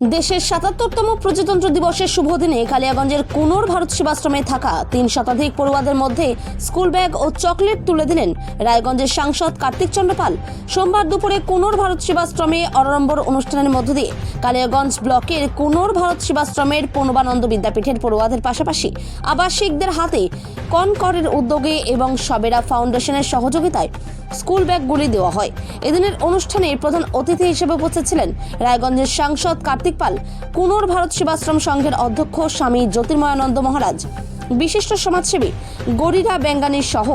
দেশের সাতাত্তরতম প্রজাতন্ত্র দিবসের শুভ দিনে কালিয়াগঞ্জের কুনোর ভারত সেবাশ্রমে থাকা তিন শতাধিক পড়ুয়াদের মধ্যে স্কুল ব্যাগ ও চকলেট তুলে দিলেন রায়গঞ্জের সাংসদ কার্তিক চন্দ্রপাল সোমবার দুপুরে কুনোর ভারত সেবাশ্রমে অরম্বর অনুষ্ঠানের মধ্য দিয়ে কালিয়াগঞ্জ ব্লকের কুনোর ভারত সেবাশ্রমের পূর্ণবানন্দ বিদ্যাপীঠের পড়ুয়াদের পাশাপাশি আবাসিকদের হাতে কনকরের উদ্যোগে এবং সবেরা ফাউন্ডেশনের সহযোগিতায় স্কুল ব্যাগগুলি দেওয়া হয়। এদিনের অনুষ্ঠানে প্রধান অতিথি হিসেবে উপস্থিত ছিলেন রায়গঞ্জের সাংসদ কার্তিক পাল, কুনোর ভারত সেবাশ্রম সংঘের অধ্যক্ষ স্বামী জ্যোতির্ময়ানন্দ মহারাজ, বিশিষ্ট সমাজসেবী গরিরা বেঙ্গানির সহ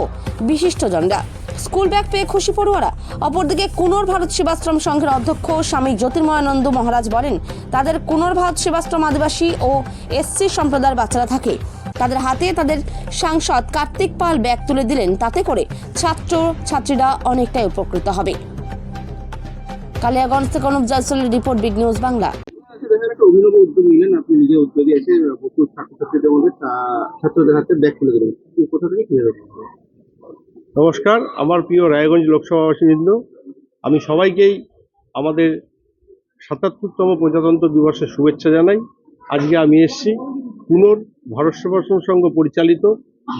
বিশিষ্টজনরা। স্কুল ব্যাগ পেয়ে খুশি পড়ুয়ারা, অপরদিকে কুনোর ভারত সেবাশ্রম সংঘের অধ্যক্ষ স্বামী জ্যোতির্ময়ানন্দ মহারাজ বলেন, তাদের কুনোর ভারত সেবাশ্রম আদিবাসী ও এসসি সম্প্রদায়ের বাচ্চারা থাকে। তাদের হাতে তাদের সাংসদ কার্তিক পাল ব্যাগ তুলে দিলেন, তাতে করে ছাত্র ছাত্রীরা অনেকটাই উপকৃত হবে। কালিয়াগঞ্জ থেকে অনুপ জয়সলের রিপোর্ট, বিগ নিউজ বাংলা। অভিনব উদ্যোগ নিলেন, আপনি নিজে উদ্যোগে এসে প্রচুর ছাত্রছাত্রীদের মধ্যে ছাত্রদের হাতে ব্যাগ তুলে দেবেন। কোথা থেকে কীভাবে নমস্কার, আমার প্রিয় রায়গঞ্জ লোকসভাবাসীবৃন্দ আমি সবাইকেই আমাদের সাতাত্তরতম প্রজাতন্ত্র দিবসের শুভেচ্ছা জানাই। আজকে আমি এসেছি পুনর ভারত সেবাশ্রম সংঘ পরিচালিত,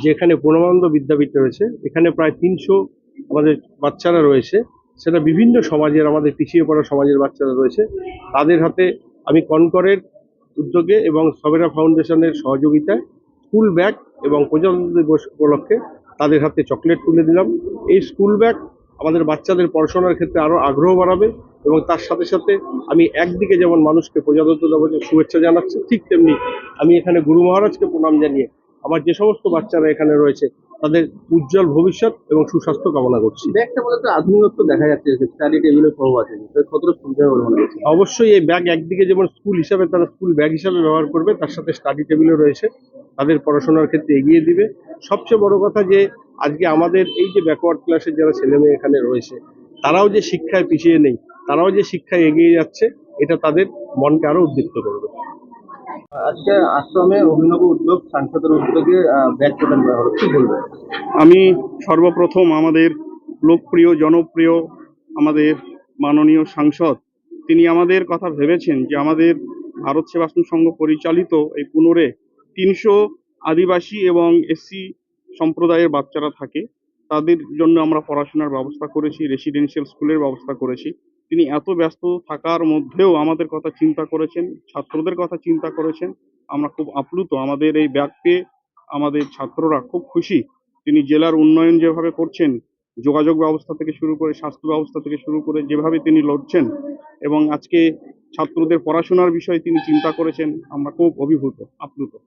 যেখানে পূর্ণানন্দ বিদ্যাপীঠ রয়েছে। এখানে প্রায় তিনশো আমাদের বাচ্চারা রয়েছে। সেটা বিভিন্ন সমাজের, আমাদের পিছিয়ে পড়া সমাজের বাচ্চারা রয়েছে। তাদের হাতে আমি কনকরের উদ্যোগে এবং সবেরা ফাউন্ডেশনের সহযোগিতায় স্কুল ব্যাগ এবং প্রজাতন্ত্র দিবস উপলক্ষে তাদের হাতে চকলেট তুলে দিলাম। এই স্কুল ব্যাগ আমাদের বাচ্চাদের পড়াশোনার ক্ষেত্রে আরও আগ্রহ বাড়াবে এবং তার সাথে সাথে আমি একদিকে যেমন মানুষকে প্রজাতন্ত্র দিবসের শুভেচ্ছা জানাচ্ছি, ঠিক তেমনি আমি এখানে গুরু মহারাজকে প্রণাম জানিয়ে আমার যে সমস্ত বাচ্চারা এখানে রয়েছে তাদের উজ্জ্বল ভবিষ্যৎ এবং সুস্বাস্থ্য কামনা করছি। ব্যাগটা মূলত আধুনিকত্ব দেখা যাচ্ছে আছে। কতটা সুবিধা মনে অবশ্যই এই ব্যাগ একদিকে যেমন স্কুল হিসাবে তারা স্কুল ব্যাগ হিসাবে ব্যবহার করবে তার সাথে স্টাডি টেবিলও রয়েছে। তাদের পড়াশোনার ক্ষেত্রে এগিয়ে দিবে। সবচেয়ে বড় কথা যে আজকে আমাদের এই যে ব্যাকওয়ার্ড ক্লাসের যারা ছেলেমেয়ে এখানে রয়েছে তারাও যে শিক্ষায় পিছিয়ে নেই তারাও যে শিক্ষায় এগিয়ে যাচ্ছে এটা তাদের মনকে আরও উদ্দীপ্ত করবে। আজকে আশ্রমে অভিনব উদ্যোগ সাংসদের উদ্যোগে ব্যাগ প্রদান করা আমি সর্বপ্রথম আমাদের লোকপ্রিয়, জনপ্রিয় আমাদের মাননীয় সাংসদ, তিনি আমাদের কথা ভেবেছেন যে আমাদের ভারত সেবাশ্রম সংঘ পরিচালিত এই পুনরে তিনশো আদিবাসী এবং এসসি সম্প্রদায়ের বাচ্চারা থাকে। তাদের জন্য আমরা পড়াশোনার ব্যবস্থা করেছি রেসিডেন্সিয়াল স্কুলের ব্যবস্থা করেছি। তিনি এত ব্যস্ত থাকার মধ্যেও আমাদের কথা চিন্তা করেছেন, ছাত্রদের কথা চিন্তা করেছেন। আমরা খুব আপ্লুত, আমাদের এই ব্যাগ আমাদের ছাত্ররা খুব খুশি। তিনি জেলার উন্নয়ন যেভাবে করছেন, যোগাযোগ ব্যবস্থা থেকে শুরু করে, স্বাস্থ্য ব্যবস্থা থেকে শুরু করে যেভাবে তিনি লড়ছেন এবং আজকে ছাত্রদের পড়াশোনার বিষয়ে তিনি চিন্তা করেছেন, আমরা খুব অভিভূত, আপ্লুত।